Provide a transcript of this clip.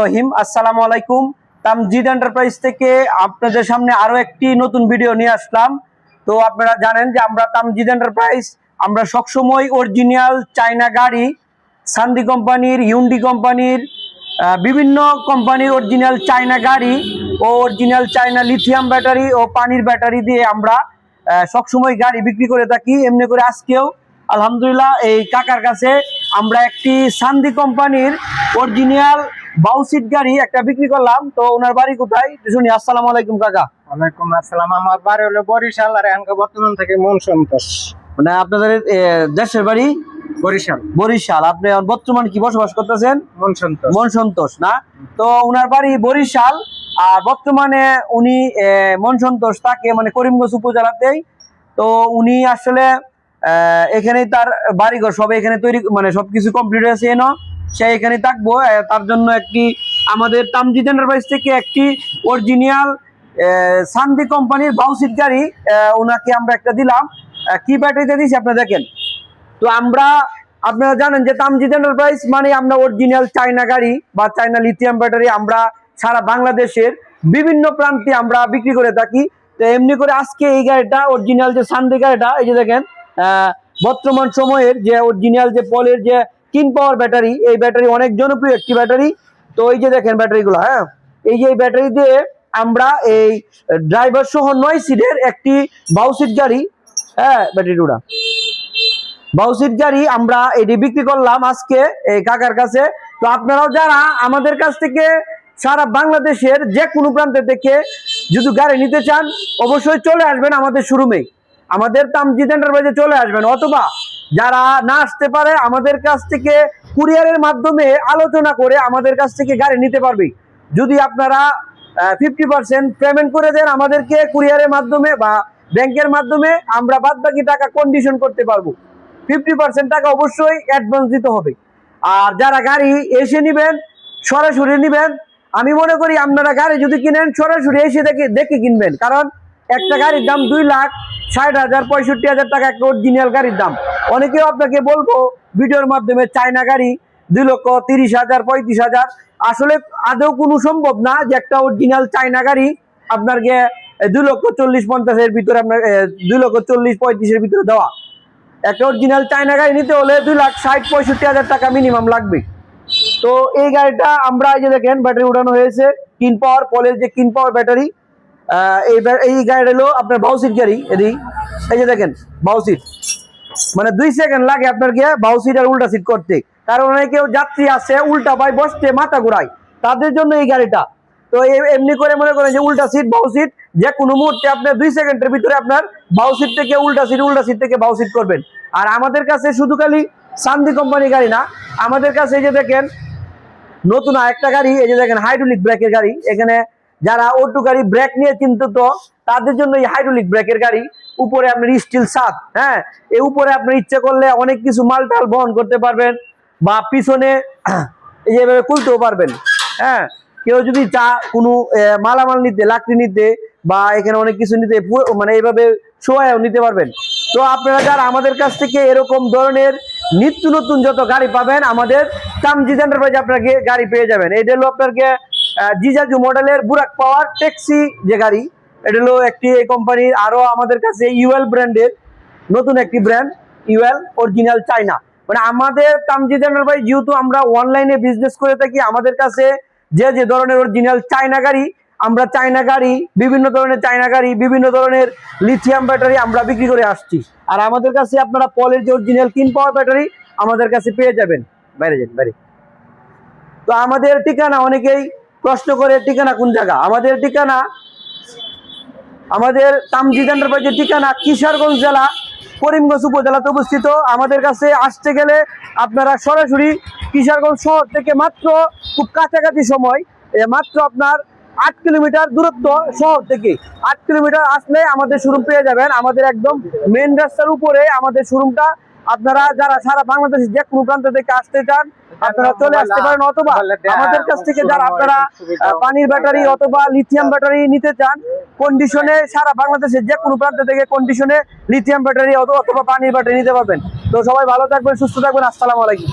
রহিম। আসসালামু আলাইকুম। তামজিদ এন্টারপ্রাইজ থেকে আপনাদের সামনে আরও একটি নতুন ভিডিও নিয়ে আসলাম। তো আপনারা জানেন যে আমরা তামজিদ এন্টারপ্রাইজ আমরা সবসময় অরিজিনাল চায়না গাড়ি সান্দি কোম্পানির ইউন্ডি কোম্পানির বিভিন্ন কোম্পানির অরিজিনাল চায়না গাড়ি ও অরিজিনাল চায়না লিথিয়াম ব্যাটারি ও পানির ব্যাটারি দিয়ে আমরা সবসময় গাড়ি বিক্রি করে থাকি। এমনি করে আজকেও, আলহামদুলিল্লাহ, এই কাকার কাছে আমরা একটি সান্দি কোম্পানির অরিজিনাল বাউসিট গাড়ি একটা বিক্রি করলাম তো ওনার বাড়ি কোথায়? শুনি আসসালামু আলাইকুম কাকা। ওয়ালাইকুম আসসালাম আমার বাড়ি হলো বরিশাল আর এখানকার বর্তমান থেকে মন সন্তোষ মানে আপনাদের দেশের বাড়ি? বরিশাল। বরিশাল। আপনি এখন বর্তমান কি বসবাস করতেছেন? মন সন্তোষ। মন সন্তোষ না? তো ওনার বাড়ি বরিশাল আর বর্তমানে উনি মন সন্তোষ থাকে মানে করিমগঞ্জ উপজেলাতেই। তো উনি আসলে আহ, এখানেই তার বাড়িঘর সব এখানে তৈরি মানে সবকিছু কমপ্লিট হয়েছে এনো। সে এখানে থাকব তার জন্য একটি আমাদের তামজিদ এন্টারপ্রাইজ থেকে একটি অরিজিনাল সান্দি কোম্পানির বাউসিট গাড়ি ওনাকে আমরা একটা দিলাম। কি ব্যাটারিতে দিয়েছি আপনারা দেখেন? তো আমরা, আপনারা জানেন যে তামজিদ এন্টারপ্রাইজ মানে আমরা অরিজিনাল চায়না গাড়ি বা চায়না লিথিয়াম ব্যাটারি আমরা সারা বাংলাদেশের বিভিন্ন প্রান্তে আমরা বিক্রি করে থাকি। তো এমনি করে আজকে এই গাড়িটা অরিজিনাল যে সান্দি গাড়িটা, এই যে দেখেন বর্তমান সময়ের যে অরিজিনাল যে পলের যে কিন পাওয়ার ব্যাটারি এই ব্যাটারি অনেক জনপ্রিয় একটি ব্যাটারি তো এই যে দেখেন ব্যাটারিগুলো হ্যাঁ? এই যে ব্যাটারি দিয়ে আমরা এই ড্রাইভার সহ নয় সিটের একটি বাউসিট গাড়ি হ্যাঁ ব্যাটারিটা বাউসিট গাড়ি আমরা এটি বিক্রি করলাম আজকে এই কাকার কাছে। তো আপনারাও যারা আমাদের কাছ থেকে সারা বাংলাদেশের যে কোনো প্রান্ত থেকে যদি গাড়ি নিতে চান, অবশ্যই চলে আসবেন আমাদের শোরুমে আমাদের তামজিদ এন্টারপ্রাইজে চলে আসবেন। অথবা যারা না আসতে পারে, আমাদের কাছ থেকে কুরিয়ারের মাধ্যমে আলোচনা করে আমাদের কাছ থেকে গাড়ি নিতে পারবে। যদি আপনারা ফিফটি পার্সেন্ট পেমেন্ট করে দেন, আমাদেরকে কুরিয়ারের মাধ্যমে বা ব্যাংকের মাধ্যমে আমরা বাদ বাকি টাকা কন্ডিশন করতে পারব। ফিফটি পার্সেন্ট টাকা অবশ্যই অ্যাডভান্স দিতে হবে। আর যারা গাড়ি এসে নেবেন, সরাসরি নেবেন, আমি মনে করি আপনারা গাড়ি যদি কিনেন, সরাসরি এসে দেখে দেখে কিনবেন। কারণ একটা গাড়ির দাম দুই লাখ ষাট হাজার পঁয়ষট্টি হাজার টাকা একটা অরিজিনাল গাড়ির দাম। অনেকেও আপনাকে বলব ভিডিওর মাধ্যমে চায়না গাড়ি দুই লক্ষ তিরিশ হাজার পঁয়ত্রিশ হাজার। আসলে আদৌ কোনো সম্ভব না যে একটা অরিজিনাল চায়না গাড়ি আপনাকে এ, দুই লক্ষ চল্লিশ পঞ্চাশের ভিতরে আপনার দুই লক্ষ চল্লিশ পঁয়ত্রিশের ভিতরে দেওয়া। একটা অরিজিনাল চায়না গাড়ি নিতে হলে দুই লাখ ষাট পঁয়ষট্টি হাজার টাকা মিনিমাম লাগবে। তো এই গাড়িটা আমরা এই যে দেখেন ব্যাটারি উঠানো হয়েছে কিন পাওয়ার পলের যে কিন পাওয়ার ব্যাটারি এই ব্যা- এই গাড়িটা হলো আপনার বাউসিট গাড়ি এদি এই যে দেখেন বাউসিট মানে দুই সেকেন্ড লাগে আপনার গিয়ে বাউ সিট আর উল্টা সিট করতে। কারণ অনেকেও যাত্রী আছে উল্টা পায়, বসতে, মাথা ঘুরায়। তাদের জন্য এই গাড়িটা। তো এমনি করে মনে করেন যে উল্টা সিট বাউ সিট যে কোনো মুহূর্তে আপনার দুই সেকেন্ডের ভিতরে আপনার বাউ সিট থেকে উল্টা সিট উল্টা সিট থেকে বাউ সিট করবেন। আর আমাদের কাছে শুধু খালি সান্দি কোম্পানি গাড়ি না, আমাদের কাছে এই যে দেখেন, নতুন আরেকটা গাড়ি, এই যে দেখেন হাইড্রোলিক ব্রেকের গাড়ি। এখানে যারা অটো গাড়ি ব্রেক নিয়ে চিন্তিত তাদের জন্য এই হাইড্রোলিক ব্রেকের গাড়ি। উপরে আপনার স্টিল সাত হ্যাঁ? এই উপরে আপনার ইচ্ছে করলে অনেক কিছু মাল টাল বহন করতে পারবেন বা পিছনে এই যে খুলতেও পারবেন হ্যাঁ? কেউ যদি চা কোনো মালামাল নিতে লাকড়ি নিতে বা এখানে অনেক কিছু নিতে মানে এইভাবে শোয়াও নিতে পারবেন। তো আপনারা যারা আমাদের কাছ থেকে এরকম ধরনের নিত্য নতুন যত গাড়ি পাবেন আমাদের তামজিদ এন্টারপ্রাইজ আপনাকে গাড়ি পেয়ে যাবেন। এটা হলো আপনাকে আহ, জিজাজু মডেলের বুরাক পাওয়ার ট্যাক্সি যে গাড়ি, এটা হলো একটি এই কোম্পানির আরও আমাদের কাছে ইউএল ব্র্যান্ডের নতুন একটি ব্র্যান্ড ইউএল অরিজিনাল চাইনা মানে আমাদের তামজিদ এন্টারপ্রাইজ যেহেতু আমরা অনলাইনে বিজনেস করে থাকি, আমাদের কাছে যে যে ধরনের অরিজিনাল চাইনা গাড়ি, আমরা চাইনা গাড়ি, বিভিন্ন ধরনের চাইনা গাড়ি, বিভিন্ন ধরনের লিথিয়াম ব্যাটারি আমরা বিক্রি করে আসছি। আর আমাদের কাছে আপনারা পলের যে অরিজিনাল কিন পাওয়ার ব্যাটারি আমাদের কাছে পেয়ে যাবেন। বাইরে যান, বাইরে। তো আমাদের ঠিকানা অনেকেই প্রশ্ন করে ঠিকানা কোন জায়গা? আমাদের ঠিকানা, আমাদের তামজিদ এন্টারপ্রাইজের ঠিকানা কিশোরগঞ্জ জেলা, করিমগঞ্জ উপজেলাতে অবস্থিত। আমাদের কাছে আসতে গেলে আপনারা সরাসরি কিশোরগঞ্জ শহর থেকে মাত্র খুব কাছাকাছি সময় মাত্র আপনার আট কিলোমিটার দূরত্ব শহর থেকে। আট কিলোমিটার আসলে আমাদের শোরুম পেয়ে যাবেন। আমাদের একদম মেন রাস্তার উপরে আমাদের শোরুমটা আপনারা যারা সারা বাংলাদেশ যে কোনো প্রান্ত থেকে আসতে চান আপনারা চলে আসতে পারেন অথবা আমাদের কাছ থেকে যারা আপনারা পানির ব্যাটারি অথবা লিথিয়াম ব্যাটারি নিতে চান কন্ডিশনে সারা বাংলাদেশের যে কোনো প্রান্ত থেকে কন্ডিশনে লিথিয়াম ব্যাটারি অথবা পানির ব্যাটারি নিতে পারবেন। তো সবাই ভালো থাকবেন সুস্থ থাকবেন আসসালামু আলাইকুম।